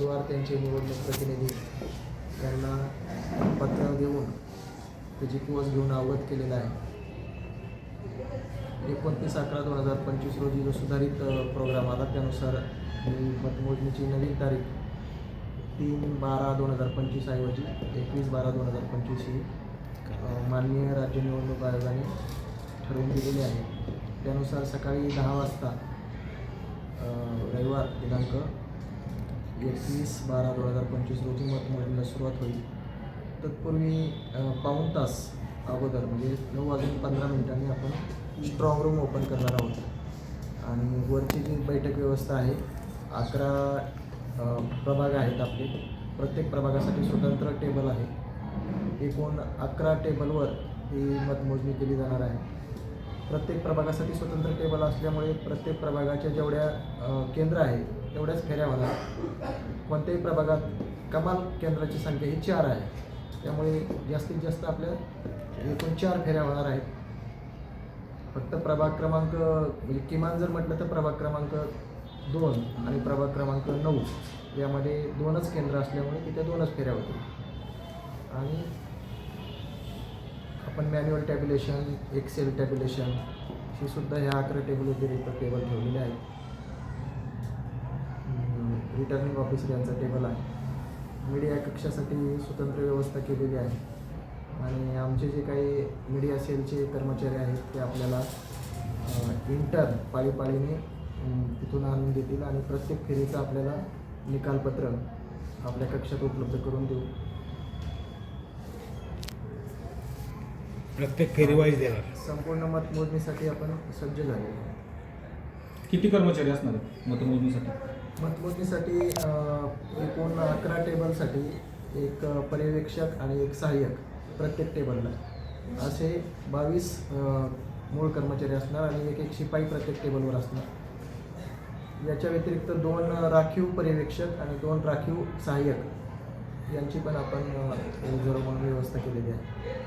उमेदवार त्यांचे निवडणूक प्रतिनिधी त्यांना पत्र देऊन त्याची पोच घेऊन अवगत केलेला आहे. एकोणतीस अकरा दोन हजार पंचवीस रोजी जो सुधारित प्रोग्राम आला त्यानुसार ही मतमोजणीची नवीन तारीख तीन बारा दोन हजार पंचवीस ऐवजी एकवीस बारा दोन हजार पंचवीस ही माननीय राज्य निवडणूक आयोगाने ठरवून दिलेली आहे. त्यानुसार सकाळी दहा वाजता रविवार दिनांक एकवीस बारा दोन हजार पंचवीस रोजी मतमोजणीला सुरुवात होईल. तत्पूर्वी पाऊण तास अगोदर म्हणजे नऊ वाजून पंधरा मिनिटांनी आपण स्ट्रॉंग रूम ओपन करणार आहोत. आणि वरची जी बैठक व्यवस्था आहे अकरा प्रभाग आहेत आपले. प्रत्येक प्रभागासाठी स्वतंत्र टेबल आहे. एकूण अकरा टेबलवर ही मतमोजणी केली जाणार आहे. प्रत्येक प्रभागासाठी स्वतंत्र टेबल असल्यामुळे प्रत्येक प्रभागाच्या जेवढ्या केंद्र आहेत एवढ्याच फेऱ्या होणार. कोणत्याही प्रभागात कमाल केंद्राची संख्या ही चार आहे. त्यामुळे जास्तीत जास्त आपल्या एकूण चार फेऱ्या होणार आहेत. फक्त प्रभाग क्रमांक म्हणजे किमान जर म्हटलं तर प्रभाग क्रमांक दोन आणि प्रभाग क्रमांक नऊ यामध्ये दोनच केंद्र असल्यामुळे तिथे दोनच फेऱ्या होतील. आणि आपण मॅन्युअल टॅब्युलेशन एक्सेल टॅब्युलेशन ही सुद्धा ह्या अकरा टेबल व्यतिरिक्त टेबल ठेवलेले आहेत. रिटर्निंग ऑफिसर यांचा टेबल आहे. मीडिया कक्षासाठी स्वतंत्र व्यवस्था केलेली आहे. आणि आमचे जे काही मीडिया सेलचे कर्मचारी आहेत ते आपल्याला इंटर पाळीपाळीने तिथून आणून देतील आणि प्रत्येक फेरीचं आपल्याला निकालपत्र आपल्या कक्षात उपलब्ध करून देऊ. प्रत्येक फेरी वाईज देणार. संपूर्ण मतमोजणीसाठी आपण सज्ज झालेलो. किती कर्मचारी असणार आहेत मतमोजणीसाठी? मतमोजणीसाठी अ, एकूण अकरा टेबलसाठी एक अ, पर्यवेक्षक आणि एक सहाय्यक प्रत्येक टेबलला. असे बावीस मूळ कर्मचारी असणार आणि एक एक शिपाई प्रत्येक टेबलवर असणार. याच्या व्यतिरिक्त दोन राखीव पर्यवेक्षक आणि दोन राखीव सहाय्यक यांची पण आपण अ, म्हणून व्यवस्था केलेली आहे.